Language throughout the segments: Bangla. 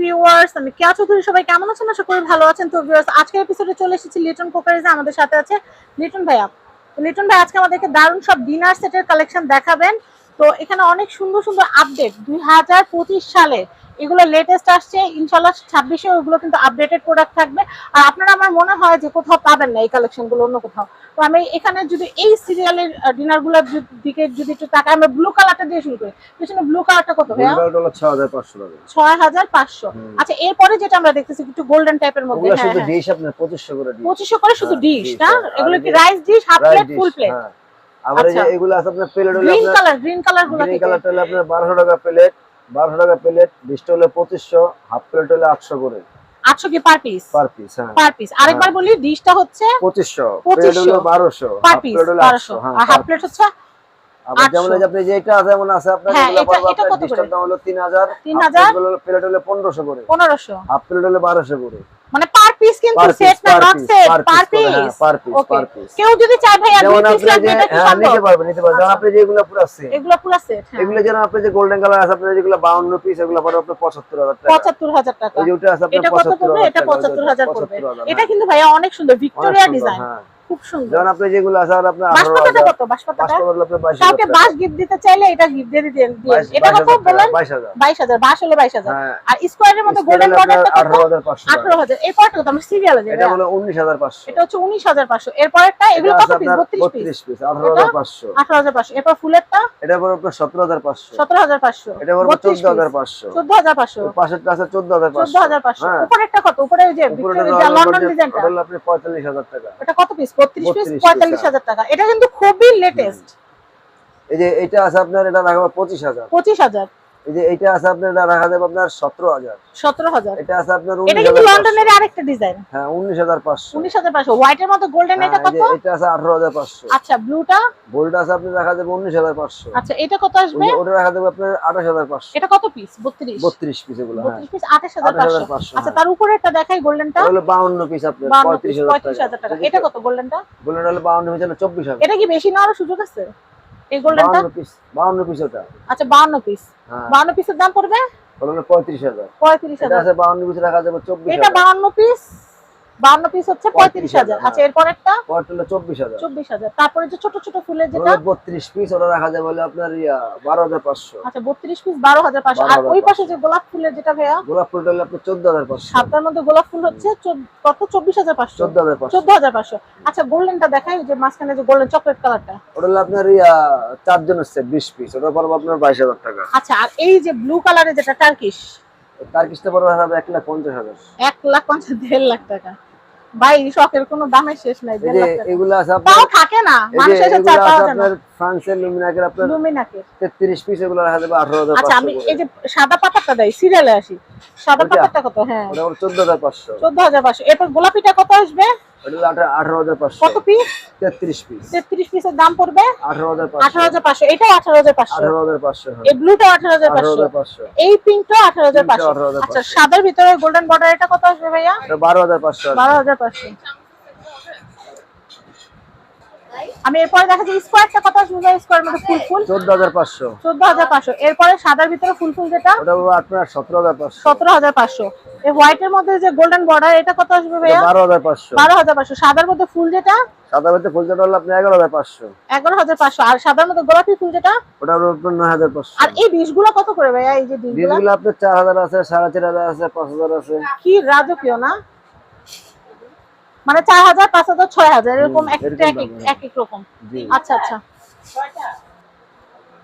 ভিউয়ার্স আমি সবাই কেমন আছেন ভালো আছেন। তো আজকের চলে এসেছি লিটন আমাদের সাথে আছে লিটন তো আজকে আমাদেরকে সব ডিনার কালেকশন দেখাবেন। তো এখানে অনেক সুন্দর সুন্দর আপডেট দুই হাজার পঁচিশ সালে এগুলো লেটেস্ট আসছে ইনশাল্লাহ ছাব্বিশে ওগুলো কিন্তু আপডেটেড প্রোডাক্ট থাকবে। আর আপনারা আমার মনে হয় যে কোথাও পাবেন না এই কালেকশনগুলো অন্য কোথাও। তো আমি এখানে যদি এই সিরিয়ালের ডিনারগুলোর দিকে যদি একটু তাকাই আমরা ব্লু কালারটা দিয়ে শুরু করি। পিছনে ব্লু কালারটা কত ভাইয়া? গোল্ডেন ডলার 6500 টাকা। ছয় হাজার পাঁচশো। আচ্ছা এরপরে যেটা আমরা দেখতেছি একটু গোল্ডেন টাইপের মধ্যে হ্যাঁ শুধু হ্যাঁ। ডিশ আপনার 2500 করে ডিশ পঁচিশশো করে শুধু ডিশ না? হ্যাঁ। এগুলো কি rice dish half plate full plate আচ্ছা। এগুলো আছে আপনার প্লেট গ্রিন কালার গ্রিন কালারগুলো গ্রিন কালারটা হলো আপনার 1200 টাকা প্লেট 1200 টাকা প্লেট বিশটা হলে পঁচিশশো হাফ প্লেট হলে আটশো করে। আটশো কি পার পিস পার পিস হ্যাঁ। পার পিস আরেকবার বলি ডিশটা হচ্ছে 2500 প্লেট 2500 হলো 1200 পার পিস বারোশো। 800 হ্যাঁ আর হাফ প্লেট হচ্ছে আবার যেমন 800 আপনি যে এটা আছে আছে আপনার হ্যাঁ, ডিশটার? দাম হলো 3000 3000 প্লেট হলো 1500 করে। পনেরোশো। হাফ প্লেট হলে বারোশো করে। মানে পার পিস কিন্তু সেট না per not set per per piece piece per piece okay per piece কেউ যদি চায় দুই পিস লাগবে এটা কি হ্যাঁ নিতে সম্ভব পারবেন নিতে পারবেন। যেমন। আপনি যেগুলো পুরো সেট এগুলো পুরো সেট হ্যাঁ। এগুলো যেন আপনি যে গোল্ডেন কালার আছে আপনার যেগুলো 52 পিস এগুলো পড়বে আপনার 75000 টাকা। পঁচাত্তর হাজার টাকা। এই যে ওটা আছে আপনার এটা কত পড়বে? 75000 এটা টাকা, পঁচাত্তর হাজার পড়বে। এটা হ্যাঁ। কিন্তু ভাইয়া অনেক সুন্দর ভিক্টোরিয়া ডিজাইন হ্যাঁ। খুব সুন্দর। যেমন আপনি যেগুলো আছে আর আপনার 18000 কত? বাঁশপাতাটা? পাঁচটা হলো আপনার 22000 কাউকে। বাঁশ গিফট দিতে চাইলে এটা গিফট দিয়ে এটা কত বললেন 22,000 বাইশ হাজার। বাঁশ হলে বাইশ হাজার। হ্যাঁ। আর স্কোয়ারের মধ্যে গোল্ডেন বর্ডারটা কত? 18,500 টাকা। আঠারো হাজার। এর পরটা কত? আমরা সিরিয়ালে যাই এটা হলো 19500 এটা হচ্ছে উনিশ হাজার পাঁচশো। এর পরেরটা এগুলো এটা কত পিস আপনার বত্রিশ পিস 32 পিস 18500 আঠারো হাজার পাঁচশো। এরপর ফুলেরটা? এটা পড়বে আপনার 17500 সতেরো হাজার পাঁচশো। এটা পড়বে বত্রিশ 14500 চোদ্দ হাজার পাঁচশো। পাশেরটা আছে 14500 চোদ্দ হাজার পাঁচশো। হ্যাঁ। উপরেরটা কত? উপরে ওই যে লন্ডন ডিজাইনটা হলো আপনার 45000 টাকা। এটা কত পিস বত্রিশ পিস 32 piece, পঁয়তাল্লিশ হ্যাঁ। টাকা। এটা কিন্তু খুবই লেটেস্ট এই যে এটা আছে আপনার এটা লাগাবো 25000 পঁচিশ হাজার। এই যে এটা আছে আপনার রাখা যাবে আপনার 17000 সতেরো হাজার। এটা আছে আপনার এটা কিন্তু লন্ডনের আরেকটা ডিজাইন। হ্যাঁ 19500 উনিশ হাজার পাঁচশো। হোয়াইটের গোল্ডেন হ্যাঁ, এটা কত? এটা আছে 18500 আচ্ছা ব্লুটা গোল্ড আছে আপনি রাখা যাবে 19500 আচ্ছা এটা কত আসবে? ওটা রাখা যাবে আপনার 28500 এটা কত পিস বত্রিশ। 32 পিস এগুলো হ্যাঁ। বত্রিশ পিস হাজার পাঁচশো। 28500 আচ্ছা তার উপরে একটা দেখাই গোল্ডেনটা হলো 52 পিস আপনার 35000 পঁয়ত্রিশ হাজার টাকা। এটা কত গোল্ডেনটা গোল্ড হলো 52 পিস হলো 24000 এটা কি বেশি নেওয়ার সুযোগ আছে? এই গোল্ডেনটা? 52 পিস 52 পিস ওটা। আচ্ছা বান্ন পিস হ্যাঁ। বান্ন পিসের দাম পড়বে? বলুন 35000 পঁয়ত্রিশ এটা হাজার। আছে 52 পিস রাখা যাবে এটা 52 পিস বান্ন পিস হচ্ছে পঁয়ত্রিশ হাজার। হ্যাঁ। আচ্ছা এরপর একটা? পর হলো 24000 চব্বিশ হাজার। তারপরে যে ছোট ছোট ফুলের যেটা? হলো 32 পিস ওটা রাখা যাবে হলো আপনার 12500 আচ্ছা বত্রিশ পিস বারো হাজার পাঁচশো। আর ওই পাশে যে গোলাপ ফুলের যেটা ভাইয়া? গোলাপ ফুলটা হলো আপনার 14500 সাতটার মধ্যে গোলাপ ফুল হচ্ছে কত? চব্বিশ হাজার পাঁচশো। 14500 চোদ্দ হাজার পাঁচশো। আচ্ছা গোল্ডেনটা দেখাই যে মাঝখানে যে গোল্ডেন চকলেট কালারটা। ওটা হলো আপনার ইয়া চারজনের সেট 20 পিস ওটা পড়বে আপনার 22000 টাকা। আচ্ছা আর এই যে ব্লু কালারের যেটা টার্কিশ কিস্তি পড়বে হবে 1 লাখ 50 হাজার। এক লাখ পঞ্চাশ দেড় লাখ টাকা। ভাই শখের কোনো দামের শেষ নাই এই দেড় যে লাখ টাকা। এগুলো আছে তাও থাকে না মানুষ এসে এগুলো পাওয়া যায় আপনার ফ্রান্সের লুমিনাকের আপনার লুমিনাকের 33 পিস এগুলো রাখা যাবে 18500 আচ্ছা আমি এই যে সাদা পাতাটা সিরিয়ালে আসি। সাদা ওইটা? পাতাটা কত? হ্যাঁ। ওটা হলো 14500 চোদ্দ হাজার পাঁচশো। এরপর গোলাপিটা কত আসবে? ওটা হলো 18500 কত পিস 33 পিস তেত্রিশ পিসের দাম পড়বে? 18500 আঠারো হাজার পাঁচশো এটাও আঠারো হাজার পাঁচশো। 18500 হ্যাঁ। এই ব্লুটা আঠারো হাজার পাঁচশো। 18500 এই পিঙ্কটা আঠারো হাজার পাঁচশো। 18,500 আচ্ছা সাদার ভিতরে গোল্ডেন বর্ডার এটা কত আসবে ভাইয়া? এটা 12500 বারো হাজার পাঁচশো আমি এরপরে দেখা যায় স্কোয়ারটা কত আসবে স্কোয়ার মধ্যে ফুল ফুল। 14500 চোদ্দ হাজার পাঁচশো। এরপরে সাদার ভিতরে ফুল ফুল যেটা? ওটা আপনার 17500 সতেরো হাজার পাঁচশো। এই হোয়াইটের মধ্যে যে গোল্ডেন বর্ডার এটা কত আসবে ভাইয়া? 12500 বারো হাজার পাঁচশো। সাদার মধ্যে ফুল যেটা? সাদা বেতে ফুলটা হলো আপনার 11500 এগারো হাজার পাঁচশো। আর সাদার মধ্যে গোলাপি ফুল যেটা? ওটা হলো আপনার 9500 আর এই ডিশগুলো কত করে ভাইয়া? এই যে ডিশগুলো ডিসগুলো আপনার 4000 আছে 4500 আছে 5000 আছে। কি রাজকীয় না? মানে চার হাজার পাঁচ হাজার ছয় হাজার এরকম এক এক রকম। আচ্ছা আচ্ছা।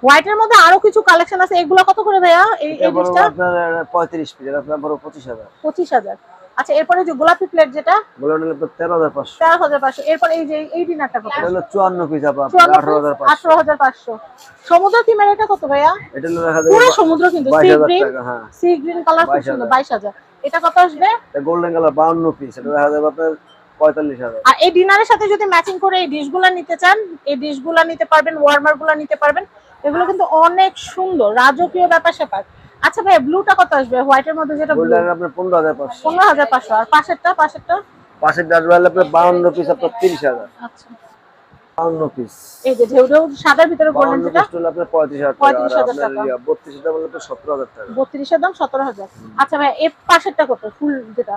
হোয়াইটের মধ্যে আরও কিছু কালেকশন আছে এগুলো কত করে ভাইয়া? এই এই ডিশটা আপনার 35 পিস এটা আপনার বড় 25000 পঁচিশ হাজার। আচ্ছা এরপরে যে গোলাপি প্লেট যেটা? হলো আপনার 13500 তেরো হাজার পাঁচশো। এরপরে এই যে এই ডিনারটা কত? হলো 54 পিস চুয়ান্ন 18500 আঠারো হাজার পাঁচশো। সমুদ্র থিমের এটা কত ভাইয়া? এটা হলো রাখা যাবে পুরো সমুদ্র কিন্তু সি 22000 গ্রিন হ্যাঁ। সি গ্রিন কালার খুব 22,000 সুন্দর বাইশ হাজার। এটা কত আসবে? গোল্ডেন কালার 52 পিস এটা রাখা যাবে আপনার 45000 আর এই ডিনারের সাথে যদি ম্যাচিং করে এই ডিশগুলো নিতে চান এই ডিশগুলো নিতে পারবেন ওয়ার্মারগুলো নিতে পারবেন এগুলো কিন্তু অনেক সুন্দর রাজকীয় ব্যাপার স্যাপার। আচ্ছা ভাই ব্লুটা কত আসবে? হোয়াইটের মধ্যে যেটা ব্লু আপনার 15500 পনেরো হাজার পাঁচশো। আর পাশেরটা পাশেরটা? পাশের ডাট হলো আপনার 52 পিস আপনার 30000 আচ্ছা। বাউন্ন পিস এই যে ঢেউ ঢেউ সাদার ভিতরে বললেন যেটা? পিস আপনার পঁয়ত্রিশ হাজার টাকা। 35,000 আর আপনার টাকা। বত্রিশ হাজার বললে সতেরো হাজার টাকা। বত্রিশের দাম সতেরো হাজার। আচ্ছা ভাই এর পাশেরটা কত? ফুল যেটা?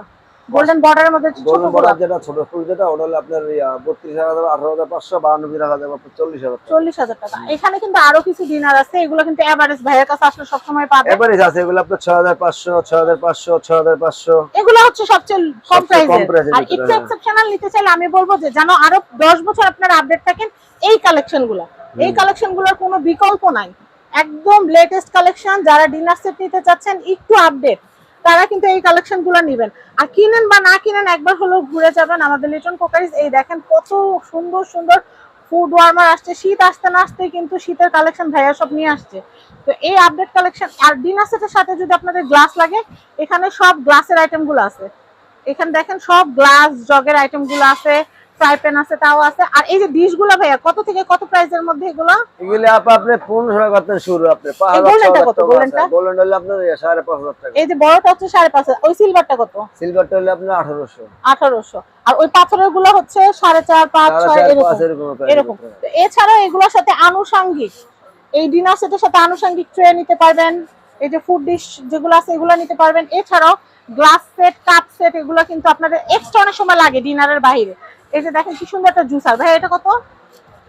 গোল্ডেন বর্ডারের মধ্যে গোল্ডেন বর্ডার যেটা ছোট ফুল যেটা ওটা হলে আপনার বত্রিশ হাজার আঠারো হাজার পাঁচশো বাউন্ন পিস রাখা যাবে আপনার চল্লিশ হাজার টাকা। এখানে কিন্তু আরও কিছু ডিনার আছে এগুলো কিন্তু এভারেজ ভাইয়ের কাছে আসলে সবসময় পাবে। এভারেজ আছে এগুলো আপনার ছয় হাজার পাঁচশো ছয় হাজার পাঁচশো ছয় হাজার পাঁচশো। এগুলো হচ্ছে সবচেয়ে কম আর একটু। এক্সেপশনাল নিতে চাইলে আমি বলব যে যেন আরও দশ বছর আপনার আপডেট থাকেন এই কালেকশনগুলো। এই কালেকশনগুলোর কোনো বিকল্প নাই। একদম লেটেস্ট কালেকশন যারা ডিনার সেট নিতে চাচ্ছেন একটু আপডেট তারা কিন্তু এই কালেকশনগুলো নিবেন। আর কিনেন বা না কিনেন, একবার হলেও ঘুরে যাবেন। আমাদের লিটন কোকারিজ, এই দেখেন কত সুন্দর সুন্দর ফুড ওয়ার্মার আসছে। শীত আসতে না আসতে কিন্তু শীতের কালেকশন ভাইয়া সব নিয়ে আসছে। তো এই আপডেট কালেকশন আর ডিনার সেটের সাথে যদি আপনাদের গ্লাস লাগে, এখানে সব গ্লাসের আইটেমগুলো আছে। এখানে দেখেন সব গ্লাস জগের আইটেমগুলো আছে। ফ্রাই প্যান আছে তাও আছে। আর এই যে ডিশগুলো ভাইয়া কত থেকে কত প্রাইসের মধ্যে এগুলো? এগুলো আপা আপনি পনেরোশো টাকা করতেন শুরু আপনি পাঁচ এই হাজার golden টা ছ হাজার কত? টাকা golden টা? আছে গোল্ডেন হলে আপনার ইয়ে সাড়ে পাঁচ হাজার টাকা। এই যে বড়টা হচ্ছে সাড়ে পাঁচ হাজার ওই সিলভারটা কত? সিলভারটা হলে আপনার আঠারোশো। আঠারোশো। আর ওই পাথরেরগুলো হচ্ছে এরকম। এরকম এছাড়া এগুলোর সাথে আনুষঙ্গিক। এই ডিনার সেটের সাথে আনুষঙ্গিক ট্রে নিতে পারবেন। এই যে ফুড ডিশ যেগুলো আছে এগুলো নিতে পারবেন। এছাড়াও গ্লাস সেট কাপ সেট এগুলো কিন্তু আপনাদের এক্সট্রা অনেক সময় লাগে ডিনারের বাইরে যে দেখেন কি সুন্দর একটা জুসার। ভাই এটা কত?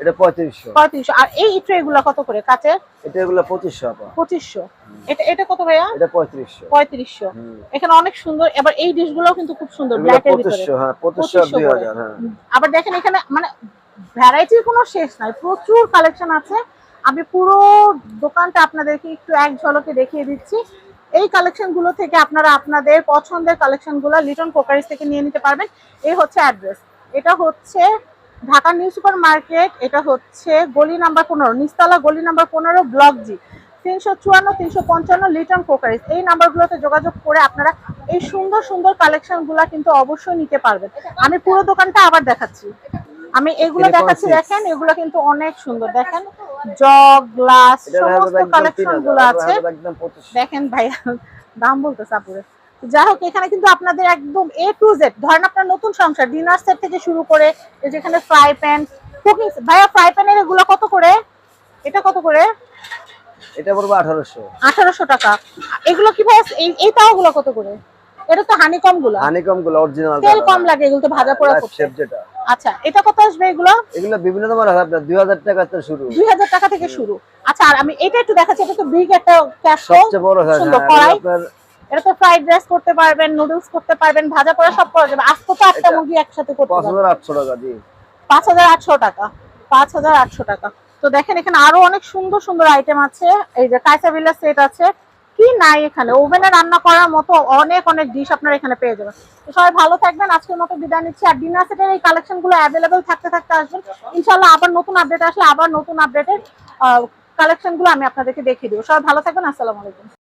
এটা পঁয়ত্রিশশো। পঁয়ত্রিশশো। আর এই ট্রে গুলো কত করে? কাচের? এটা এগুলো পঁচিশশো আপা। পঁচিশশো। এটা এটা কত ভাইয়া? এটা পঁয়ত্রিশশো। পঁয়ত্রিশশো। হুম। এখানে অনেক সুন্দর এবার এই ডিশগুলো কিন্তু খুব সুন্দর এগুলো ব্ল্যাকের ভিতরে। পঁচিশশো হ্যাঁ 2500 দুই করে। হাজার হ্যাঁ। আবার দেখেন এখানে মানে ভ্যারাইটির কোনো শেষ নাই প্রচুর কালেকশন আছে। আমি পুরো দোকানটা আপনাদেরকে একটু এক ঝলকে দেখিয়ে দিচ্ছি। এই কালেকশনগুলো থেকে আপনারা আপনাদের পছন্দের কালেকশনগুলো লিটন কোকারিজ থেকে নিয়ে নিতে পারবেন। এই হচ্ছে অ্যাড্রেস। এটা হচ্ছে ঢাকা নিউ সুপার মার্কেট এটা হচ্ছে গলি নাম্বার পনেরো নিস্তালা গলি নাম্বার পনেরো ব্লক জি। তিনশো চুয়ান্ন তিনশো পঞ্চান্ন লিটন কোকারিজ এই নাম্বারগুলোতে যোগাযোগ করে আপনারা এই সুন্দর সুন্দর কালেকশনগুলা কিন্তু অবশ্যই নিতে পারবেন। আমি পুরো দোকানটা আবার দেখাচ্ছি। আমি এগুলো দেখাচ্ছি দেখেন এগুলো কিন্তু অনেক সুন্দর। দেখেন জগ গ্লাস সমস্ত একদম তিন কালেকশনগুলো আছে। দেখেন ভাইয়া দাম বলতেছে আপুরে। যাই হোক এখানে কিন্তু আপনাদের একদম এ টু জেড ধরেন আপনার নতুন সংসার ডিনার সেট থেকে শুরু করে যেখানে ফ্রাই প্যান কুকিং ভাইয়া ফ্রাই প্যানের এগুলো কত করে? এটা কত করে? এটা পড়বে আঠারোশো। আঠারোশো টাকা। এগুলো কি ভাইয়া এই তাওগুলো কত করে? এটা তো হানিকমগুলো। হানিকমগুলো অরিজিনাল তেল কম লাগে এগুলো তো ভাজা পোড়া করতে। শেপ যেটা। আচ্ছা এটা কত আসবে এগুলো? এগুলো বিভিন্ন ধরনের আছে আপনার দুই হাজার টাকা থেকে শুরু। দুই হাজার টাকা থেকে শুরু। আচ্ছা আর আমি এটা একটু দেখাচ্ছি এটা তো বিগ একটা ক্যাশ সবচেয়ে বড় হ্যাঁ সুন্দর হ্যাঁ, আপনার এটা তো ফ্রাইড রাইস করতে পারবেন নুডলস করতে পারবেন ভাজা পোড়া সব করা যাবে। আজকে তো এটা মুরগি একসাথে করতে পারবেন হাজার আটশো টাকা জি। পাঁচ হাজার আটশো টাকা পাঁচ হাজার আটশো টাকা। তো দেখেন এখানে আরও অনেক সুন্দর সুন্দর আইটেম আছে। এই যে কাইসাবিল্লা সেট আছে। কি নাই এখানে? ওভেনে রান্না করার মতো অনেক অনেক ডিশ আপনারা এখানে পেয়ে যাবেন। তো সবাই ভালো থাকবেন। আজকের মতো বিদায় নিচ্ছি। আর ডিনার সেটের এই কালেকশনগুলো অ্যাভেলেবেল থাকতে থাকতে আসবেন। ইনশাল্লাহ আবার নতুন আপডেট আসলে আবার নতুন আপডেটের কালেকশনগুলো আমি আপনাদেরকে দেখিয়ে দেবো। সবাই ভালো থাকবেন। আসসালামু আলাইকুম।